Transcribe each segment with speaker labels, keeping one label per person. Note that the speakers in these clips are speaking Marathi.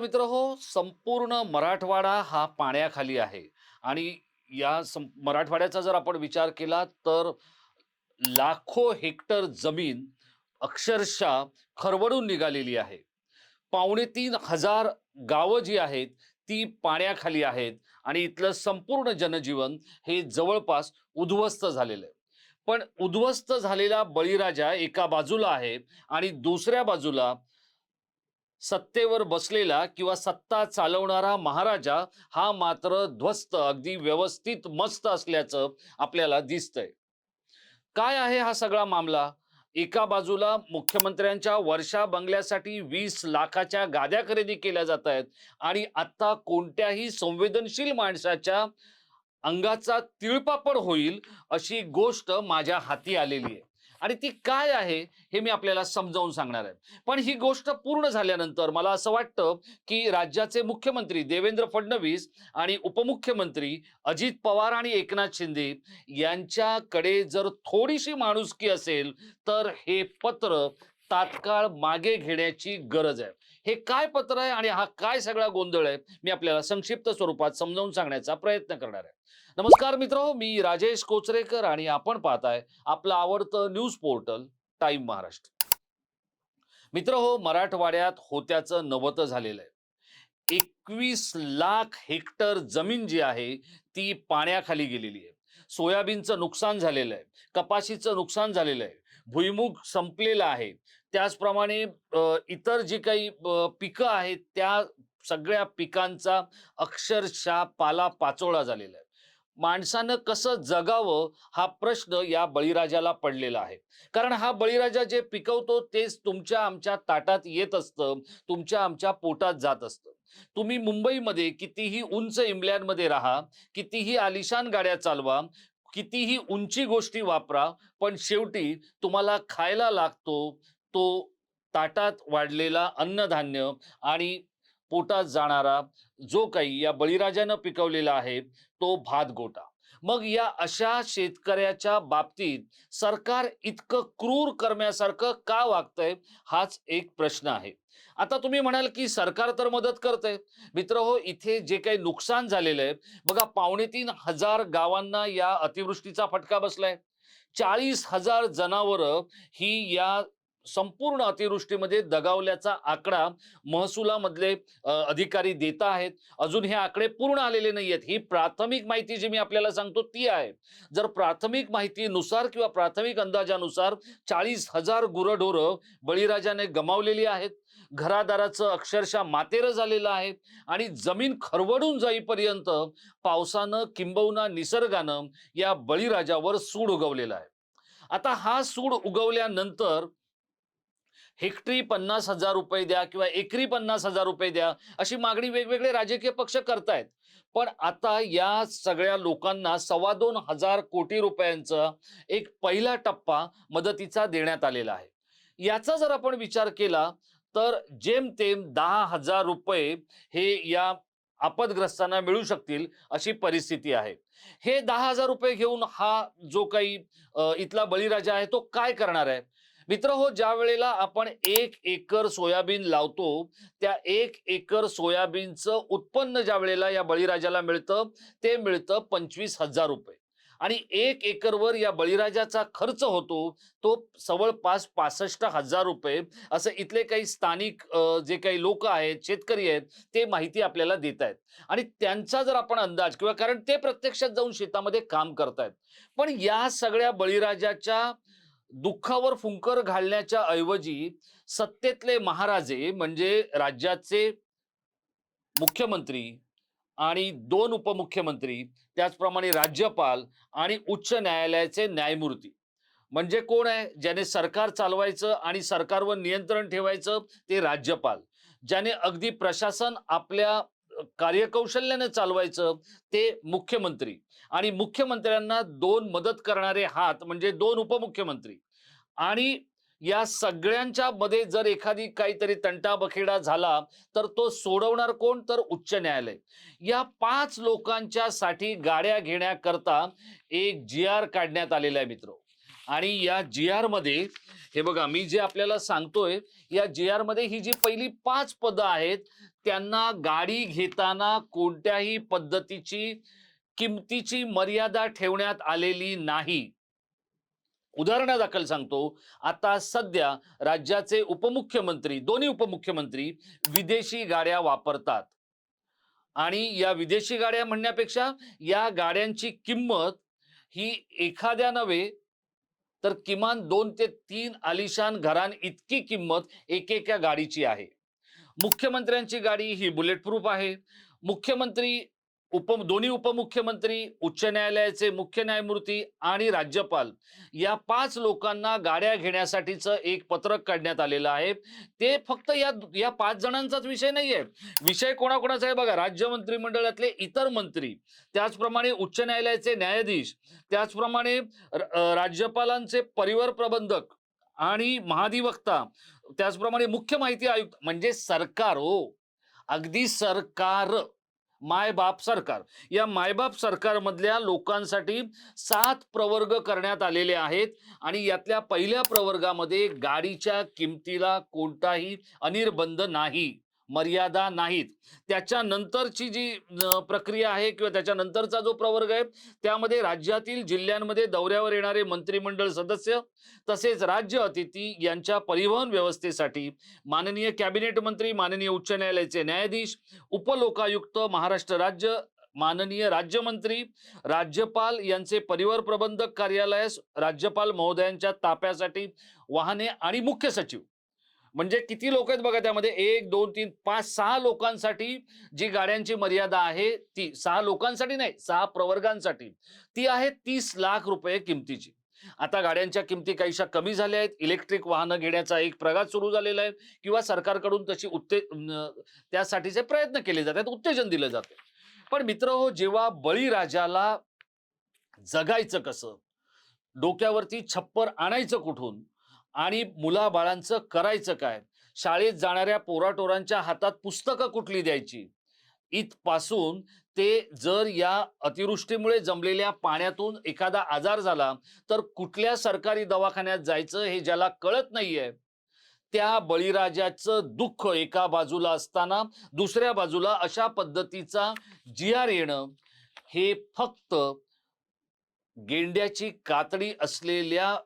Speaker 1: मित्र हो संपूर्ण मराठवाडा हा पाण्याखाली आहे. आणि या सं मराठवाड्याचा जर आपण विचार केला तर लाखो हेक्टर जमीन अक्षरशः खरवडून निघालेली आहे. पावणे तीन हजार गावं जी आहेत ती पाण्याखाली आहेत आणि इथलं संपूर्ण जनजीवन हे जवळपास उद्ध्वस्त झालेलं आहे. पण उद्ध्वस्त झालेला बळीराजा एका बाजूला आहे आणि दुसऱ्या बाजूला सत्तेवर बसलेला किंवा सत्ता चालवणारा महाराजा हा मात्र ध्वस्त अगदी व्यवस्थित मस्त असल्याचं आपल्याला दिसतंय. काय आहे हा सगळा मामला? एका बाजूला मुख्यमंत्र्यांच्या वर्षा बंगल्यासाठी वीस लाखाच्या गाद्या खरेदी केल्या जात आहेत आणि आता कोणत्याही संवेदनशील माणसाच्या अंगाचा तिळपापड होईल अशी गोष्ट माझ्या हाती आलेली आहे. आणि ती काय आहे हे मी आपल्याला समजावून सांगणार आहे. पण ही गोष्ट पूर्ण झाल्यानंतर मला असं वाटतं की राज्याचे मुख्यमंत्री देवेंद्र फडणवीस आणि उपमुख्यमंत्री अजित पवार आणि एकनाथ शिंदे यांच्याकडे जर थोडीशी माणुसकी असेल तर हे पत्र तात्काळ मागे घेण्याची गरज आहे. हे काय पत्र आहे आणि हा काय सगळा गोंधळ आहे मी आपल्याला संक्षिप्त स्वरूपात समजावून सांगण्याचा प्रयत्न करणार आहे. नमस्कार मित्र मी राजेश कोचरेकर आणि आपण पाहताय आपलं आवडतं न्यूज पोर्टल टाइम महाराष्ट्र. मित्र हो मराठवाड्यात होत्याचं नवत झालेलं आहे. एकवीस लाख हेक्टर जमीन जी आहे ती पाण्याखाली गेलेली आहे. सोयाबीनचं नुकसान झालेलं आहे. कपाशीचं नुकसान झालेलं आहे. भुईमुग संपलेला आहे. त्याचप्रमाणे इतर जी काही पिकं आहेत त्या सगळ्या पिकांचा अक्षरशः पाला पाचोळा झालेला आहे. माणसानं कसं जगावं हा प्रश्न या बळीराजाला पडलेला आहे. कारण हा बळीराजा जे पिकवतो तेच तुमच्या आमच्या ताटात येत असतं तुमच्या आमच्या पोटात जात असतं. तुम्ही मुंबईमध्ये कितीही उंच इमल्यांमध्ये राहा कितीही आलिशान गाड्या चालवा कितीही उंची गोष्टी वापरा पण शेवटी तुम्हाला खायला लागतो तो ताटात वाढलेला अन्नधान्य आणि पोटात जाणारा जो काही या बळीराजानं पिकवलेला आहे तो भात गोटा मग या अशा शेतकऱ्याच्या बाबतीत सरकार इतकं क्रूर करण्यासारखं का वागतंय हाच एक प्रश्न आहे. आता तुम्ही म्हणाल की सरकार तर मदत करतंय. मित्र हो इथे जे काही नुकसान झालेलं आहे बघा पावणे तीन हजार गावांना या अतिवृष्टीचा फटका बसलाय. चाळीस हजार जनावरं ही या संपूर्ण अतिवृष्टीमध्ये दगावल्याचा आकडा महसुलामधले अधिकारी देत आहेत. अजून हे आकडे पूर्ण आलेले नाही आहेत ही प्राथमिक माहिती जी मी आपल्याला सांगतो ती आहे. जर प्राथमिक माहितीनुसार किंवा प्राथमिक अंदाजानुसार चाळीस हजार गुरढोरं बळीराजाने गमावलेली आहेत. घरादाराचं अक्षरशः मातेरं झालेलं आहे आणि जमीन खरवडून जाईपर्यंत पावसानं किंबहुना निसर्गानं या बळीराजावर सूड उगवलेला आहे. आता हा सूड उगवल्यानंतर हेक्टरी पन्नास हजार रुपये द्या किंवा एकरी पन्नास हजार रुपये द्या अशी मागणी वेगवेगळे राजकीय पक्ष करतायत. पण आता या सगळ्या लोकांना सव्वा दोन हजार कोटी रुपयांचा एक पहिला टप्पा मदतीचा देण्यात आलेला आहे. याचा जर आपण विचार केला तर जेमतेम दहा हजार रुपये हे या आपदग्रस्तांना मिळू शकतील अशी परिस्थिती आहे. हे दहा हजार रुपये घेऊन हा जो काही इथला बळीराजा आहे तो काय करणार आहे? मित्र हो ज्या वेळेला आपण एक एकर सोयाबीन लावतो त्या एक एकर सोयाबीनचं उत्पन्न ज्या वेळेला या बळीराजाला मिळतं ते मिळतं पंचवीस हजार रुपये. आणि एक एकरवर या बळीराजाचा खर्च होतो तो जवळपास पासष्ट हजार रुपये. असं इथले काही स्थानिक जे काही लोक आहेत शेतकरी आहेत ते माहिती आपल्याला देत आहेत आणि त्यांचा जर आपण अंदाज किंवा कारण ते प्रत्यक्षात जाऊन शेतामध्ये काम करतायत. पण या सगळ्या बळीराजाच्या दुःखावर फुंकर घालण्याच्या ऐवजी सत्तेतले महाराजे म्हणजे राज्याचे मुख्यमंत्री आणि दोन उपमुख्यमंत्री त्याचप्रमाणे राज्यपाल आणि उच्च न्यायालयाचे न्यायमूर्ती. म्हणजे कोण आहे? ज्याने सरकार चालवायचं आणि सरकारवर नियंत्रण ठेवायचं ते राज्यपाल. ज्याने अगदी प्रशासन आपल्या कार्यकौशल्याने चालवायचं ते मुख्यमंत्री. आणि मुख्यमंत्र्यांना दोन मदत करणारे हात म्हणजे दोन उपमुख्यमंत्री. आणि या सगळ्यांच्या मध्ये जर एखादी काहीतरी तंटाबखेडा झाला तर तो सोडवणार कोण? तर उच्च न्यायालय. या पाच लोकांच्या साठी गाड्या घेण्याकरता एक जी आर काढण्यात आलेला आहे मित्र. आणि या जी आरमध्ये हे बघा मी जे आपल्याला सांगतोय या जी आरमध्ये ही जी पहिली पाच पदं आहेत त्यांना गाडी घेताना कोणत्याही पद्धतीची किमतीची मर्यादा ठेवण्यात आलेली नाही. उदाहरणादाखल सांगतो. आता सध्या राज्याचे उपमुख्यमंत्री दोन्ही उपमुख्यमंत्री विदेशी गाड्या वापरतात. आणि या विदेशी गाड्या म्हणण्यापेक्षा या गाड्यांची किंमत ही एखाद्या नव्हे तर किमान दोन ते तीन आलिशान घरां इतकी किंमत एकेका गाडीची आहे. मुख्यमंत्र्यांची गाडी ही बुलेट प्रूफ आहे. मुख्यमंत्री उप दोन्ही उपमुख्यमंत्री उच्च न्यायालयाचे मुख्य न्यायमूर्ती आणि राज्यपाल या पाच लोकांना गाड्या घेण्यासाठीचं एक पत्रक काढण्यात आलेलं आहे. ते फक्त या या पाच जणांचाच विषय नाही आहे विषय कोणाकोणाचा आहे बघा राज्य मंत्रिमंडळातले इतर मंत्री त्याचप्रमाणे उच्च न्यायालयाचे न्यायाधीश त्याचप्रमाणे र- राज्यपालांचे परिवार प्रबंधक आणि महाधिवक्ता त्याचप्रमाणे मुख्य माहिती आयुक्त म्हणजे सरकार हो. अगदी सरकार. मायबाप सरकार. या मायबाप सरकारमधल्या लोकांसाठी सात प्रवर्ग करण्यात आलेले आहेत आणि यातल्या पहिल्या प्रवर्गामध्ये गाडीच्या किमतीला कोणताही अनिर्बंध नाही. मर्यादा नाहीत. त्याच्यानंतरची जी प्रक्रिया आहे किंवा त्याच्यानंतरचा जो प्रवर्ग आहे त्यामध्ये राज्यातील जिल्ह्यांमध्ये दौऱ्यावर येणारे मंत्रिमंडळ सदस्य तसेच राज्य अतिथी यांच्या परिवहन व्यवस्थेसाठी माननीय कॅबिनेट मंत्री माननीय उच्च न्यायालयाचे न्यायाधीश उपलोकायुक्त महाराष्ट्र राज्य माननीय राज्यमंत्री राज्यपाल यांचे परिवार प्रबंधक कार्यालयास राज्यपाल महोदयांच्या ताप्यासाठी वाहने आणि मुख्य सचिव म्हणजे किती लोक आहेत बघा त्यामध्ये? एक दोन तीन पाच सहा लोकांसाठी जी गाड्यांची मर्यादा आहे ती सहा लोकांसाठी नाही सहा प्रवर्गांसाठी. ती आहे तीस लाख रुपये किमतीची. आता गाड्यांच्या किमती काहीशा कमी झाल्या आहेत. इलेक्ट्रिक वाहनं घेण्याचा एक प्रघात सुरू झालेला आहे किंवा सरकारकडून तशी उत्ते त्यासाठीचे प्रयत्न केले जातात उत्तेजन दिलं जाते. पण मित्र हो जेव्हा बळीराजाला जगायचं कसं? डोक्यावरती छप्पर आणायचं कुठून? आणि मुलाबाळांचं करायचं काय? शाळेत जाणाऱ्या पोराटोरांच्या हातात पुस्तकं कुठली द्यायची? इथपासून ते जर या अतिवृष्टीमुळे जमलेल्या पाण्यातून एखादा आजार झाला तर कुठल्या सरकारी दवाखान्यात जायचं हे ज्याला कळत नाहीये? त्या बळीराजाचं दुःख एका बाजूला असताना दुसऱ्या बाजूला अशा पद्धतीचा जियार येणं हे फक्त गेंड्याची कातडी असलेल्या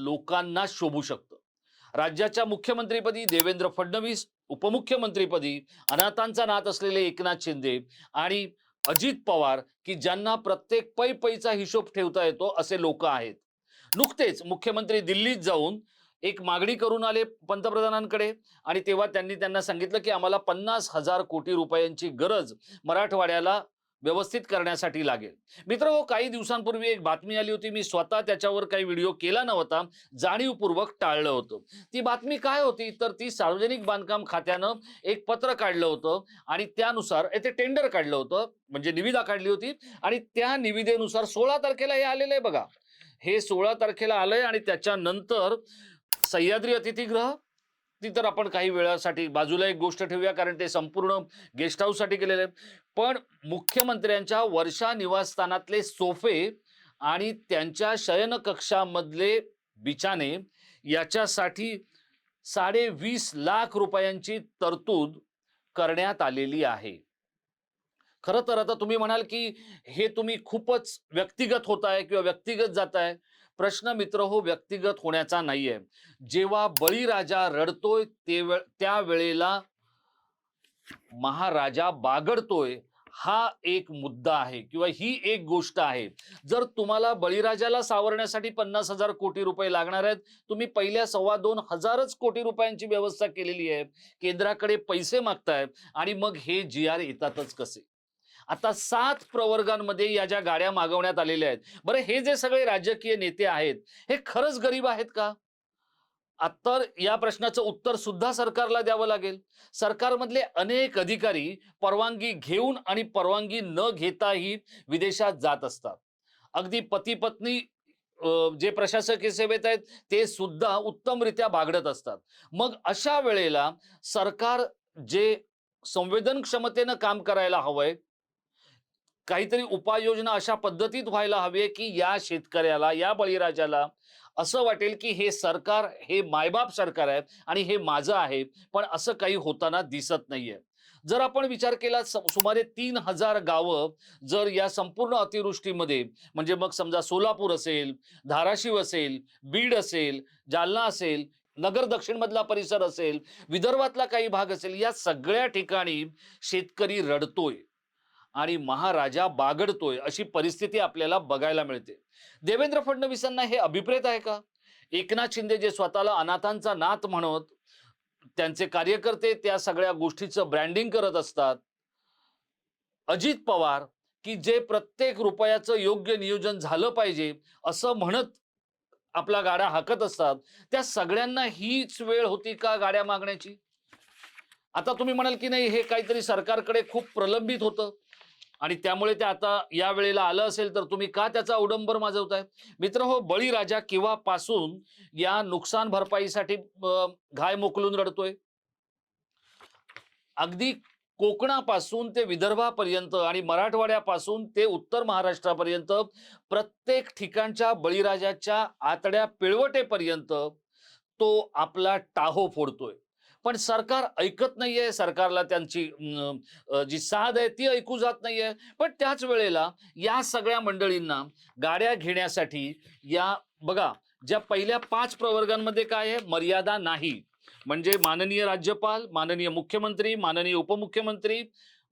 Speaker 1: लोकांना शोभू शकतं. राज्याच्या मुख्यमंत्रीपदी देवेंद्र फडणवीस उपमुख्यमंत्रीपदी अनाथांचा नाथ असलेले एकनाथ शिंदे आणि अजित पवार की ज्यांना प्रत्येक पै पैचा हिशोब ठेवता येतो असे लोक आहेत. नुकतेच मुख्यमंत्री दिल्लीत जाऊन एक मागणी करून आले पंतप्रधानांकडे आणि तेव्हा त्यांनी त्यांना सांगितलं की आम्हाला पन्नास हजार कोटी रुपयांची गरज मराठवाड्याला व्यवस्थित करण्यासाठी लागेल. मित्र हो काही दिवसांपूर्वी एक बातमी आली होती. मी स्वतः त्याच्यावर काही व्हिडिओ केला नव्हता. जाणीवपूर्वक टाळलं होतं. ती बातमी काय होती? तर ती सार्वजनिक बांधकाम खात्यानं एक पत्र काढलं होतं आणि त्यानुसार येथे ते टेंडर काढलं होतं म्हणजे निविदा काढली होती आणि त्या निविदेनुसार सोळा तारखेला हे आलेलं आहे बघा. हे सोळा तारखेला आलंय आणि त्याच्यानंतर सह्याद्री अतिथीगृह ती तर आपण काही वेळासाठी बाजूला एक गोष्ट ठेवूया कारण ते संपूर्ण गेस्ट हाऊससाठी केलेलं आहे. पण मुख्यमंत्र्यांच्या वर्षा निवासस्थानातले सोफे आणि त्यांच्या शयनकक्षामधले बिछाने याच्यासाठी साडे वीस लाख रुपयांची तरतूद करण्यात आलेली आहे. खरं तर आता तुम्ही म्हणाल की हे तुम्ही खूपच व्यक्तिगत होत आहे किंवा व्यक्तिगत जात आहे प्रश्न मित्र हो व्यक्तिगत होण्याचा नाहीये. जेव्हा बळीराजा रडतोय ते वेळ त्या वेळेला महाराजा बागडतोय हा एक मुद्दा आहे किंवा ही एक गोष्ट आहे. जर तुम्हाला बळीराजाला सावरण्यासाठी पन्नास हजार कोटी रुपये लागणार आहेत तुम्ही पहिल्या सव्वा दोन हजारच कोटी रुपयांची व्यवस्था केलेली आहे. केंद्राकडे पैसे मागताय आणि मग हे जी आर येतातच कसे? आता सात प्रवर्गांमध्ये या ज्या गाड्या मागवण्यात आलेल्या आहेत बरं हे जे सगळे राजकीय नेते आहेत हे खरंच गरीब आहेत का? तर या प्रश्नाचं उत्तर सुद्धा सरकारला द्यावं लागेल. सरकारमधले अनेक अधिकारी परवानगी घेऊन आणि परवानगी न घेताही विदेशात जात असतात. अगदी पती पत्नी जे प्रशासकीय सेवेत आहेत ते सुद्धा उत्तमरित्या बागडत असतात. मग अशा वेळेला सरकार जे संवेदन क्षमतेनं काम करायला हवंय काहीतरी उपाययोजना अशा पद्धतीत व्हायला हवी की या शेतकऱ्याला या बळीराजाला असं वाटेल की हे सरकार हे मायबाप सरकार आहे आणि हे माझं आहे पण असं काही होताना दिसत नाहीये. जर आपण विचार केला सुमारे तीन हजार गावं जर या संपूर्ण अतिवृष्टीमध्ये म्हणजे मग समजा सोलापूर असेल धाराशिव असेल बीड असेल जालना असेल नगर दक्षिणमधला परिसर असेल विदर्भातला काही भाग असेल या सगळ्या ठिकाणी शेतकरी रडतोय. आणि महाराजा बागडतोय अशी परिस्थिती आपल्याला बघायला मिळते. देवेंद्र फडणवीसांना हे अभिप्रेत आहे का? एकनाथ शिंदे जे स्वतःला अनाथांचा नाथ म्हणत त्यांचे कार्यकर्ते त्या सगळ्या गोष्टीचं ब्रँडिंग करत असतात. अजित पवार की जे प्रत्येक रुपयाचं योग्य नियोजन झालं पाहिजे असं म्हणत आपला गाड्या हाकत असतात त्या सगळ्यांना हीच वेळ होती का गाड्या मागण्याची? आता तुम्ही म्हणाल की नाही हे काहीतरी सरकारकडे खूप प्रलंबित होतं. आणि त्यामुळे ते आता या वेळेला आलं असेल तर तुम्ही का त्याचा अवडंबर माजवताय? मित्र हो बळीराजा किंवा पासून या नुकसान भरपाईसाठी घाय मोकलून रडतोय. अगदी कोकणापासून ते विदर्भापर्यंत आणि मराठवाड्यापासून ते उत्तर महाराष्ट्रापर्यंत प्रत्येक ठिकाणच्या बळीराजाच्या आतड्या पिळवटेपर्यंत तो आपला टाहो फोडतोय. पण सरकार ऐकत नाहीये सरकारला त्यांची जी साध आहे ती ऐकू जात नाहीये. पण त्याच वेळेला या सगळ्या मंडळींना गाड्या घेण्यासाठी या बघा ज्या पहिल्या पाच प्रवर्गांमध्ये काय आहे? मर्यादा नाही. म्हणजे माननीय राज्यपाल माननीय मुख्यमंत्री माननीय उपमुख्यमंत्री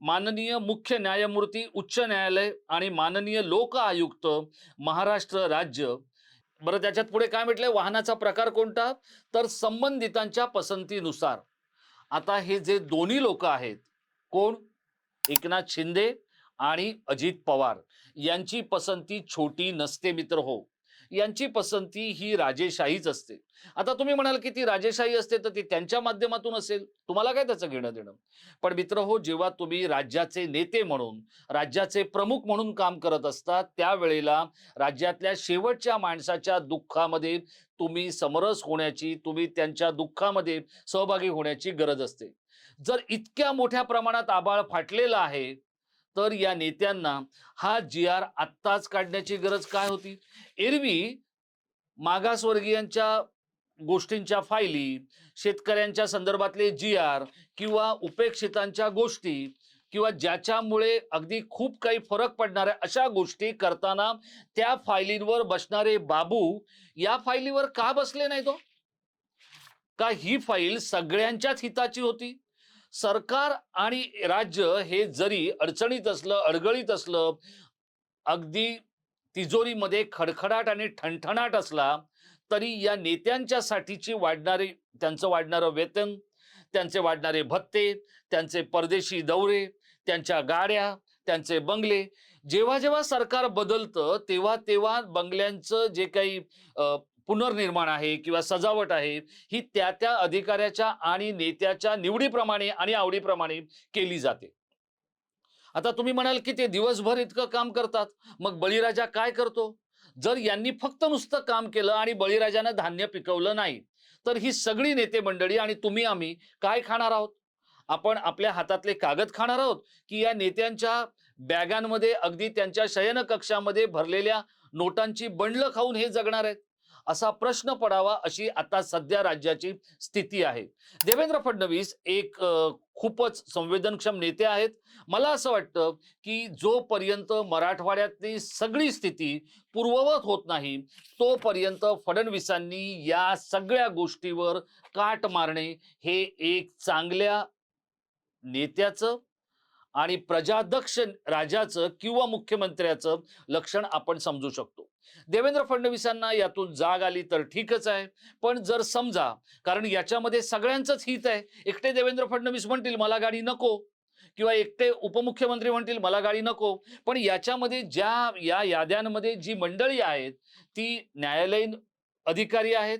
Speaker 1: माननीय मुख्य न्यायमूर्ती उच्च न्यायालय आणि माननीय लोक आयुक्त महाराष्ट्र राज्य बरं त्याच्यात पुढे काय म्हटलंय? वाहनाचा प्रकार कोणता? तर संबंधितांच्या पसंतीनुसार. आता हे जे दोन्ही लोक आहेत कोण? एकनाथ शिंदे आणि अजित पवार. यांची पसंती छोटी नसते मित्र हो. यांची पसंती ही राजेशाहीच असते. आता तुम्ही म्हणाल की ती राजेशाही असते तर ती त्यांच्या माध्यमातून असेल. तुम्हाला काय त्याचं घेणं देणं? पण मित्र हो जेव्हा तुम्ही राज्याचे नेते म्हणून राज्याचे प्रमुख म्हणून काम करत असता त्यावेळेला राज्यातल्या शेवटच्या माणसाच्या दुःखामध्ये तुम्ही समरस होण्याची तुम्ही त्यांच्या दुःखामध्ये सहभागी होण्याची गरज असते. जर इतक्या मोठ्या प्रमाणात आबाळ फाटलेला आहे तर या नेत्यांना हा जी आर आत्ताच काढण्याची गरज काय होती? एरवी मागासवर्गीयांच्या गोष्टींच्या फायली शेतकऱ्यांच्या संदर्भातले जी आर किंवा उपेक्षितांच्या गोष्टी किंवा ज्याच्यामुळे अगदी खूप काही फरक पडणाऱ्या अशा गोष्टी करताना त्या फायलींवर बसणारे बाबू या फायलीवर का बसले नाही तो हो? का ही फाईल सगळ्यांच्याच हिताची होती? सरकार आणि राज्य हे जरी अडचणीत असलं अडगळीत असलं अगदी तिजोरीमध्ये खडखडाट आणि ठणठणाट असला तरी या नेत्यांच्या साठीची वाढणारी त्यांचं वाढणारं वेतन त्यांचे वाढणारे भत्ते त्यांचे परदेशी दौरे त्यांच्या गाड्या त्यांचे बंगले जेव्हा जेव्हा सरकार बदलतं तेव्हा तेव्हा बंगल्यांचं जे काही पुनर्निर्माण आहे किंवा सजावट आहे ही त्या त्या अधिकाऱ्याच्या आणि नेत्याच्या निवडीप्रमाणे आणि आवडीप्रमाणे केली जाते. आता तुम्ही म्हणाल की ते दिवसभर इतकं काम करतात मग बळीराजा काय करतो? जर यांनी फक्त नुसतं काम केलं आणि बळीराजानं धान्य पिकवलं नाही तर ही सगळी नेते मंडळी आणि तुम्ही आम्ही काय खाणार आहोत? आपण आपल्या हातातले कागद खाणार आहोत की या नेत्यांच्या बॅगांमध्ये अगदी त्यांच्या शयन कक्षामध्ये भरलेल्या नोटांची बंडलं खाऊन हे जगणार आहेत? असा प्रश्न पडावा अशी आता सध्या राज्याची स्थिती आहे. देवेंद्र फडणवीस एक खूपच संवेदनक्षम नेते आहेत. मला असं वाटतं की जोपर्यंत मराठवाड्यातली सगळी स्थिती पूर्ववत होत नाही तोपर्यंत फडणवीसांनी या सगळ्या गोष्टीवर काट मारणे हे एक चांगल्या नेत्याचं आणि प्रजाध्यक्ष राजाचं किंवा मुख्यमंत्र्याचं लक्षण आपण समजू शकतो. देवेंद्र फडणवीसांना यातून जाग आली तर ठीकच आहे. पण जर समजा कारण याच्यामध्ये सगळ्यांचंच हित आहे. एकटे देवेंद्र फडणवीस म्हणतील मला गाडी नको. किंवा एकटे उपमुख्यमंत्री म्हणतील मला गाडी नको. पण याच्यामध्ये ज्या या याद्यांमध्ये जी मंडळी आहेत ती न्यायालयीन अधिकारी आहेत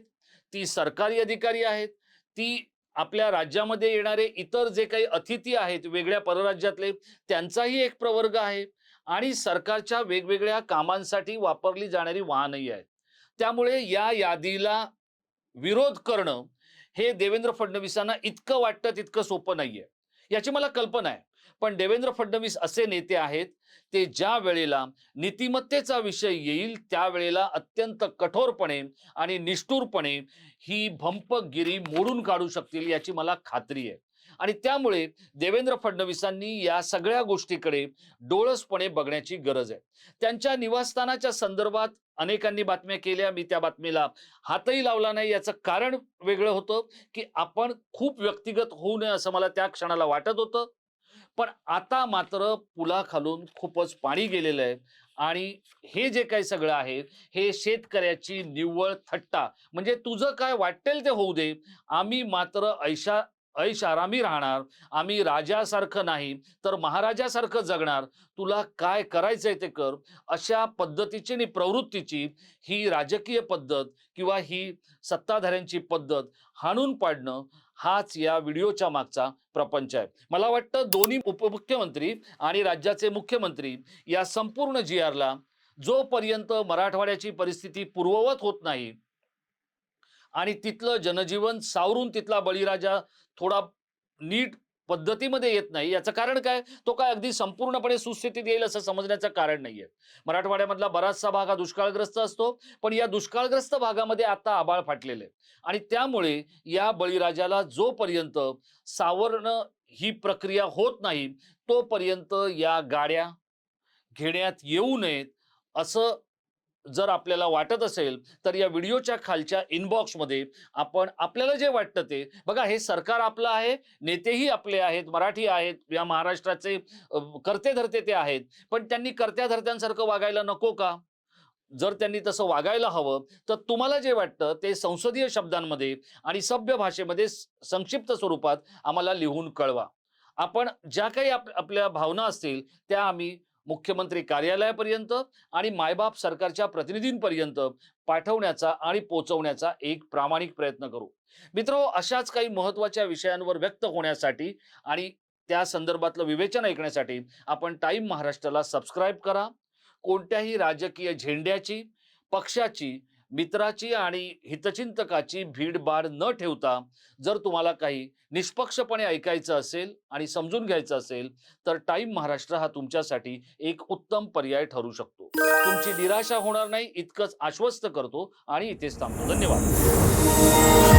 Speaker 1: ती सरकारी अधिकारी आहेत ती आपल्या राज्यामध्ये येणारे इतर जे काही अतिथी आहेत वेगळ्या परराज्यातले त्यांचाही एक प्रवर्ग आहे. आणि सरकारच्या वेगवेगळ्या कामांसाठी वापरली जाणारी वाहनही आहेत. त्यामुळे या यादीला विरोध करणं हे देवेंद्र फडणवीसांना इतकं वाटतं तितकं सोपं नाहीये. याची मला कल्पना आहे. पण देवेंद्र फडणवीस असे नेते आहेत ते ज्या वेळेला नीतिमत्तेचा विषय येईल त्यावेळेला अत्यंत कठोरपणे आणि निष्ठुरपणे ही भंपगिरी मोडून काढू शकतील याची मला खात्री आहे. आणि त्यामुळे देवेंद्र फडणवीसांनी या सगळ्या गोष्टीकडे डोळसपणे बघण्याची गरज आहे. त्यांच्या निवासस्थानाच्या संदर्भात अनेकांनी बातम्या केल्या मी त्या बातमीला हातही लावला नाही. याचं कारण वेगळं होतं की आपण खूप व्यक्तिगत होऊ नये असं मला त्या क्षणाला वाटत होतं. पण आता मात्र पुलाखालून खूपच पाणी गेलेलं आहे आणि हे जे काही सगळं आहे हे शेतकऱ्याची निव्वळ थट्टा. म्हणजे तुझं काय वाटेल ते होऊ दे. आम्ही मात्र ऐशा ऐश आरामी राहणार. आम्ही राजासारखं नाही तर महाराजासारखं जगणार. तुला काय करायचंय ते कर. अशा पद्धतीची आणि प्रवृत्तीची ही राजकीय पद्धत किंवा ही सत्ताधाऱ्यांची पद्धत हाणून पाडणं हाच या व्हिडिओच्या मागचा प्रपंच आहे. मला वाटतं दोन्ही उपमुख्यमंत्री आणि राज्याचे मुख्यमंत्री या संपूर्ण जी आरला जोपर्यंत मराठवाड्याची परिस्थिती पूर्ववत होत नाही आणि तिथलं जनजीवन सावरून तिथला बळीराजा थोडा नीट पद्धतीमध्ये येत नाही. याचं कारण काय? तो काय अगदी संपूर्णपणे सुस्थितीत येईल असं समजण्याचं कारण नाहीये. मराठवाड्यामधला बराचसा भाग हा दुष्काळग्रस्त असतो. पण या दुष्काळग्रस्त भागामध्ये आता आबाळ फाटलेले आहे. आणि त्यामुळे या बळीराजाला जोपर्यंत सावरणं ही प्रक्रिया होत नाही तोपर्यंत या गाड्या घेण्यात येऊ नयेत असं जर आपल्याला वाटत असेल तर या व्हिडिओच्या खालच्या इनबॉक्समध्ये आपण आपल्याला जे वाटतं ते बघा हे सरकार आपलं आहे नेतेही आपले आहेत मराठी आहेत या महाराष्ट्राचे कर्ते धरते ते आहेत. पण त्यांनी कर्त्या धरत्यांसारखं वागायला नको का? जर त्यांनी तसं वागायला हवं तर तुम्हाला जे वाटतं ते संसदीय शब्दांमध्ये आणि सभ्य भाषेमध्ये संक्षिप्त स्वरूपात आम्हाला लिहून कळवा. आपण ज्या काही आप आपल्या भावना असतील त्या आम्ही मुख्यमंत्री कार्यालयापर्यंत आणि मायबाप सरकारच्या प्रतिनिधींपर्यंत पाठवण्याचा आणि पोचवण्याचा एक प्रामाणिक प्रयत्न करू. मित्र अशाच काही महत्त्वाच्या विषयांवर व्यक्त होण्यासाठी आणि त्या संदर्भातलं विवेचन ऐकण्यासाठी आपण टाईम महाराष्ट्राला सबस्क्राईब करा. कोणत्याही राजकीय झेंड्याची पक्षाची मित्राची आणि हितचिंतकाची भीडभाड न ठेवता जर तुम्हाला काही निष्पक्षपणे ऐकायचं असेल आणि समजून घ्यायचं असेल तर टाईम महाराष्ट्र हा तुमच्यासाठी एक उत्तम पर्याय ठरू शकतो. तुमची निराशा होणार नाही इतकंच आश्वस्त करतो आणि इथेच थांबतो. धन्यवाद.